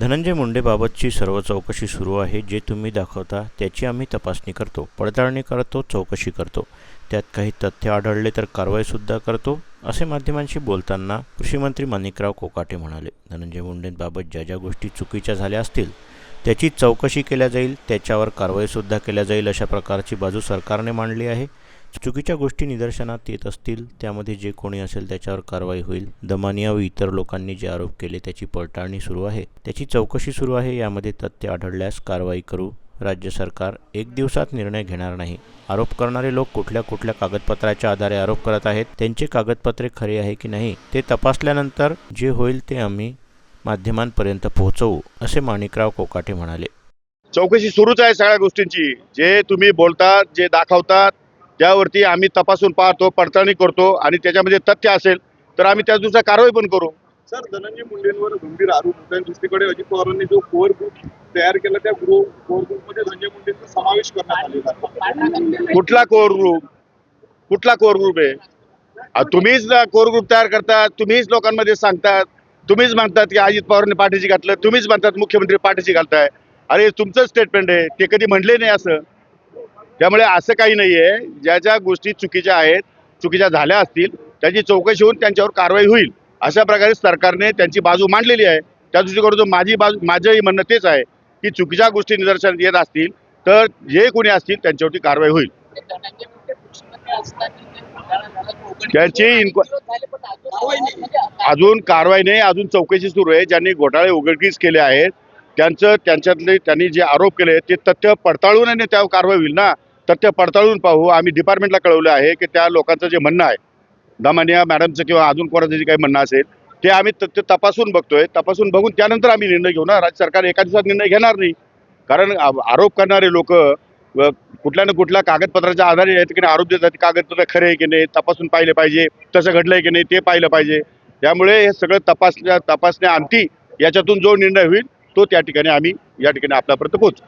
धनंजय मुंडेबाबतची सर्व चौकशी सुरू आहे. जे तुम्ही दाखवता त्याची आम्ही तपासणी करतो. पडताळणी करतो चौकशी करतो. त्यात काही तथ्य आढळले तर कारवाईसुद्धा करतो असे माध्यमांशी बोलताना कृषीमंत्री माणिकराव कोकाटे म्हणाले. धनंजय मुंडेंबाबत ज्या ज्या गोष्टी चुकीच्या झाल्या असतील त्याची चौकशी केल्या जाईल त्याच्यावर कारवाईसुद्धा केल्या जाईल अशा प्रकारची बाजू सरकारने मांडली आहे. चुकीच्या गोष्टी निदर्शनात येत असतील त्यामध्ये जे कोणी असेल त्याच्यावर कारवाई होईल. दमानिया व इतर लोकांनी जे आरोप केले त्याची पडताळणी सुरू आहे. त्याची चौकशी सुरू आहे यामध्ये तथ्य आढळल्यास कारवाई करू. राज्य सरकार एक दिवसात निर्णय घेणार नाही. आरोप करणारे लोक कुठल्या कुठल्या कागदपत्राच्या आधारे आरोप करत आहेत त्यांचे कागदपत्रे खरी आहे की नाही ते तपासल्यानंतर जे होईल ते आम्ही माध्यमांपर्यंत पोहोचवू असे माणिकराव कोकाटे म्हणाले. चौकशी सुरूच आहे सगळ्या गोष्टींची. जे तुम्ही बोलतात जे दाखवतात त्यावरती आम्ही तपासून पाहतो पडताळणी करतो आणि त्याच्यामध्ये तथ्य असेल तर आम्ही त्या दिवसा कारवाई पण करू. सर धनंजय मुंडेंवर गंभीर आरोप होत. दुसरीकडे अजित पवारांनी जो कोअर ग्रुप तयार केला त्या ग्रुप कोअर ग्रुपमध्ये धनंजय मुंडेंचा समावेश करण्यात आलेला कुठला कोर ग्रुप कुठला कोर ग्रुप आहे? तुम्हीच कोर ग्रुप तयार करतात तुम्हीच लोकांमध्ये सांगतात. तुम्हीच म्हणतात की अजित पवारांनी पाठीशी घातलं तुम्हीच म्हणतात मुख्यमंत्री पाठीशी घालताय. अरे तुमचं स्टेटमेंट आहे ते कधी म्हणले नाही असं. त्यामुळे असं काही नाही आहे ज्या ज्या गोष्टी चुकीच्या आहेत चुकीच्या झाल्या असतील त्याची चौकशी होऊन त्यांच्यावर कारवाई होईल. अशा प्रकारे सरकारने त्यांची बाजू मांडलेली आहे. त्या दृष्टीकडून माझी बाजू माझंही म्हणणं तेच आहे की चुकीच्या गोष्टी निदर्शनात येत असतील तर जे कोणी असतील त्यांच्यावरती कारवाई होईल. त्याची अजून कारवाई नाही अजून चौकशी सुरू आहे. ज्यांनी घोटाळे उघडकीस केले आहेत त्यांचं त्यांच्यातले त्यांनी जे आरोप केले ते तथ्य पडताळून आणि त्यावर कारवाई होईल ना? तर ते पडताळून पाहू. आम्ही डिपार्टमेंटला कळवलं आहे की त्या लोकांचं जे म्हणणं आहे दमानिया मॅडमचं किंवा अजून कोणाचं जे काही म्हणणं असेल ते आम्ही ते तपासून बघतोय. तपासून बघून त्यानंतर आम्ही निर्णय घेऊ ना. राज्य सरकार एका दिवसात निर्णय घेणार नाही. कारण आ- आरोप करणारे लोक कुठल्या ना कुठल्या कागदपत्राच्या आधारे आहेत की नाही आरोप देतात कागदपत्र खरे आहे की नाही तपासून पाहिले पाहिजे तसं घडलंय की नाही ते पाहिलं पाहिजे. त्यामुळे हे सगळं तपासण्या तपासण्या अंती याच्यातून जो निर्णय होईल तो त्या ठिकाणी आम्ही या ठिकाणी आपल्यापर्यंत पोहोचू.